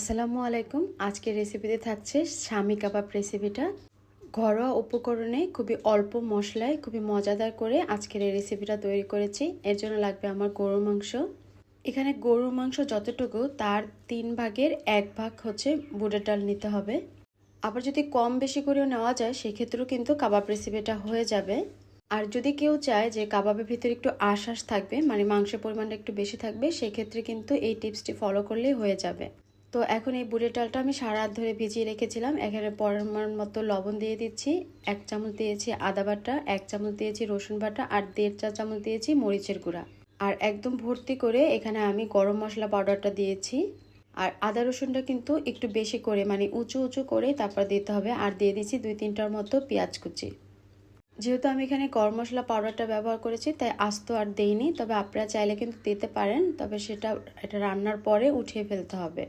আসসালামু আলাইকুম। আজকের রেসিপিতে থাকছে স্বামী কাবাব রেসিপিটা ঘরোয়া উপকরণে খুবই অল্প মশলায় খুবই মজাদার করে আজকের এই রেসিপিটা তৈরি করেছি। এর জন্য লাগবে আমার গরুর মাংস। এখানে গরুর মাংস যতটুকু, তার তিন ভাগের এক ভাগ হচ্ছে বুটের ডাল নিতে হবে। আবার যদি কম বেশি করেও নেওয়া যায়, সেক্ষেত্রেও কিন্তু কাবাব রেসিপিটা হয়ে যাবে। আর যদি কেউ চায় যে কাবাবের ভিতরে একটু আশ্বাস থাকবে মানে মাংসের পরিমাণটা একটু বেশি থাকবে, সেক্ষেত্রে কিন্তু এই টিপসটি ফলো করলেই হয়ে যাবে। তো এখন এই বুড়ের ডালটা আমি সারা রাত ধরে ভিজিয়ে রেখেছিলাম। এখানে পরিমাণ মতো লবণ দিয়ে দিচ্ছি, এক চামচ দিয়েছি আদা বাটা, এক চামচ দিয়েছি রসুন বাটা আর দেড় চা চামচ দিয়েছি মরিচের গুঁড়া। আর একদম ভর্তি করে এখানে আমি গরম মশলা পাউডারটা দিয়েছি। আর আদা রসুনটা কিন্তু একটু বেশি করে মানে উঁচু উঁচু করে তারপর দিতে হবে। আর দিয়ে দিচ্ছি দুই তিনটার মতো পেঁয়াজ কুচি। যেহেতু আমি এখানে গরম মশলা পাউডারটা ব্যবহার করেছি, তাই আস্ত আর দেইনি, তবে আপনারা চাইলে কিন্তু দিতে পারেন, তবে সেটা এটা রান্নার পরে উঠিয়ে ফেলতে হবে।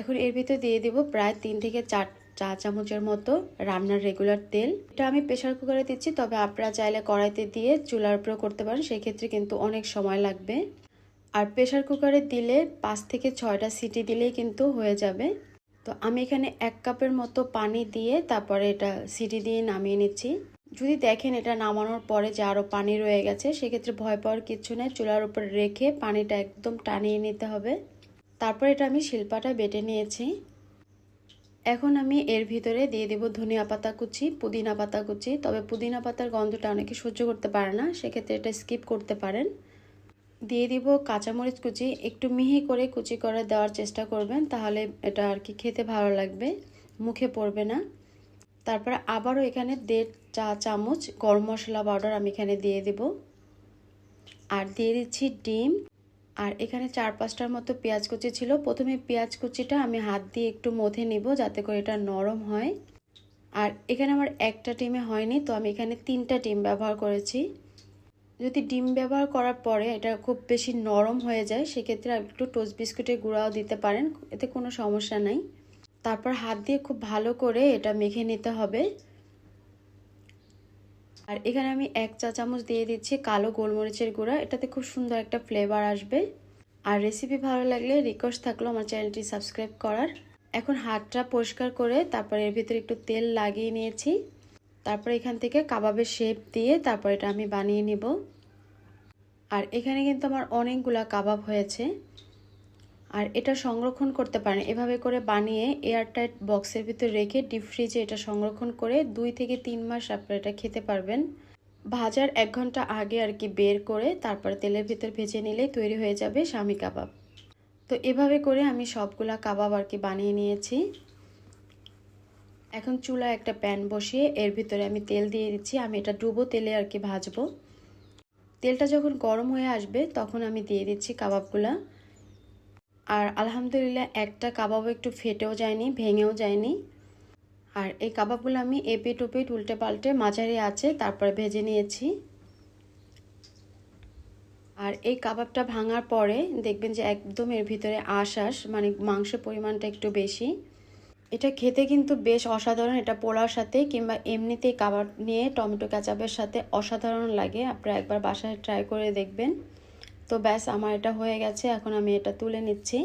এখন এর ভিতরে দিয়ে দিব প্রায় তিন থেকে চার চা চামচের মতো রান্নার রেগুলার তেল। এটা আমি প্রেশার কুকারে দিচ্ছি, তবে আপনারা চাইলে কড়াইতে দিয়ে চুলার উপরেও করতে পারেন, সেক্ষেত্রে কিন্তু অনেক সময় লাগবে। আর প্রেশার কুকারে দিলে পাঁচ থেকে ছয়টা সিটি দিলেই কিন্তু হয়ে যাবে। তো আমি এখানে এক কাপের মতো পানি দিয়ে তারপরে এটা সিটি দিয়ে নামিয়ে নিচ্ছি। যদি দেখেন এটা নামানোর পরে যে আরও পানি রয়ে গেছে, সেক্ষেত্রে ভয় পাওয়ার কিছু নেই। চুলার উপরে রেখে পানিটা একদম টানিয়ে নিতে হবে। তারপর এটা আমি শিল্পাটা বেটে নিয়েছি। এখন আমি এর ভিতরে দিয়ে দেব ধনিয়া পাতা কুচি, পুদিনা পাতা কুচি। তবে পুদিনা পাতার গন্ধটা অনেকে সহ্য করতে পারে না, সেক্ষেত্রে এটা স্কিপ করতে পারেন। দিয়ে দিব কাঁচামরিচ কুচি। একটু মিহি করে কুচি করে দেওয়ার চেষ্টা করবেন, তাহলে এটা আর কি খেতে ভালো লাগবে, মুখে পড়বে না। তারপর আবারও এখানে দেড় চা চামচ গরম মশলা পাউডার আমি এখানে দিয়ে দেব। আর দিয়ে দিচ্ছি ডিম। আর এখানে চার পাঁচটার মতো পেঁয়াজ কুচি ছিল। প্রথমে পেঁয়াজ কুচিটা আমি হাত দিয়ে একটু মথে নিব যাতে করে এটা নরম হয়। আর এখানে আমার একটা ডিমে হয়নি, তো আমি এখানে তিনটা ডিম ব্যবহার করেছি। যদি ডিম ব্যবহার করার পরে এটা খুব বেশি নরম হয়ে যায়, সেক্ষেত্রে একটু টোস্ট বিস্কুটের গুঁড়াও দিতে পারেন, এতে কোনো সমস্যা নাই। তারপর হাত দিয়ে খুব ভালো করে এটা মেখে নিতে হবে। আর এখানে আমি এক চা চামচ দিয়ে দিচ্ছি কালো গোলমরিচের গুঁড়া। এটাতে খুব সুন্দর একটা ফ্লেভার আসবে। আর রেসিপি ভালো লাগলে রিকোয়েস্ট থাকল আমার চ্যানেলটি সাবস্ক্রাইব করার। এখন হাতটা পরিষ্কার করে তারপর এর ভিতরে একটু তেল লাগিয়ে নিয়েছি। তারপর এখান থেকে কাবাবের শেপ দিয়ে তারপর এটা আমি বানিয়ে নিব। আর এখানে কিন্তু আমার অনেকগুলা কাবাব হয়েছে। আর এটা সংরক্ষণ করতে পারেন। এভাবে করে বানিয়ে এয়ারটাইট বক্সের ভিতরে রেখে ডিপ ফ্রিজে এটা সংরক্ষণ করে দুই থেকে তিন মাস আপনারা এটা খেতে পারবেন। ভাজার এক ঘণ্টা আগে আর কি বের করে তারপরে তেলের ভিতর ভেজে নিলে তৈরি হয়ে যাবে স্বামী কাবাব। তো এভাবে করে আমি সবগুলা কাবাব আর কি বানিয়ে নিয়েছি। এখন চুলা একটা প্যান বসিয়ে এর ভিতরে আমি তেল দিয়ে দিচ্ছি। আমি এটা ডুবো তেলে আর কি ভাজবো। তেলটা যখন গরম হয়ে আসবে তখন আমি দিয়ে দিচ্ছি কাবাবগুলা। আর আলহামদুলিল্লাহ একটা কাবাবও একটু ফেটেও যায়নি, ভেঙেও যায়নি। আর এই কাবাবগুলো আমি এপিট ওপিট উল্টে পাল্টে মাঝারি আছে তারপরে ভেজে নিয়েছি। আর এই কাবাবটা ভাঙার পরে দেখবেন যে একদম এর ভিতরে আশ আশ মানে মাংসের পরিমাণটা একটু বেশি। এটা খেতে কিন্তু বেশ অসাধারণ, এটা পোলার সাথে কিংবা এমনিতেই কাবাব নিয়ে টমেটো কাচাপের সাথে অসাধারণ লাগে। আপনারা একবার বাসায় ট্রাই করে দেখবেন। তো ব্যাস, আমার এটা হয়ে গেছে, এখন আমি এটা তুলে নিচ্ছি।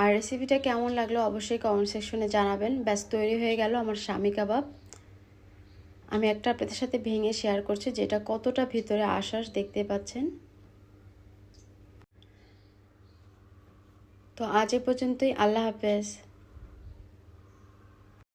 আর রেসিপিটা কেমন লাগল অবশ্যই কমেন্ট সেকশনে জানাবেন। ব্যাস, তৈরি হয়ে গেল আমার স্বামী কাবাব। আমি একটা আপনাদের সাথে ভেঙে শেয়ার করছি, যেটা কতটা ভিতরে আশ্বাস দেখতে পাচ্ছেন। তো আজ এ পর্যন্তই, আল্লাহ হাফেজ।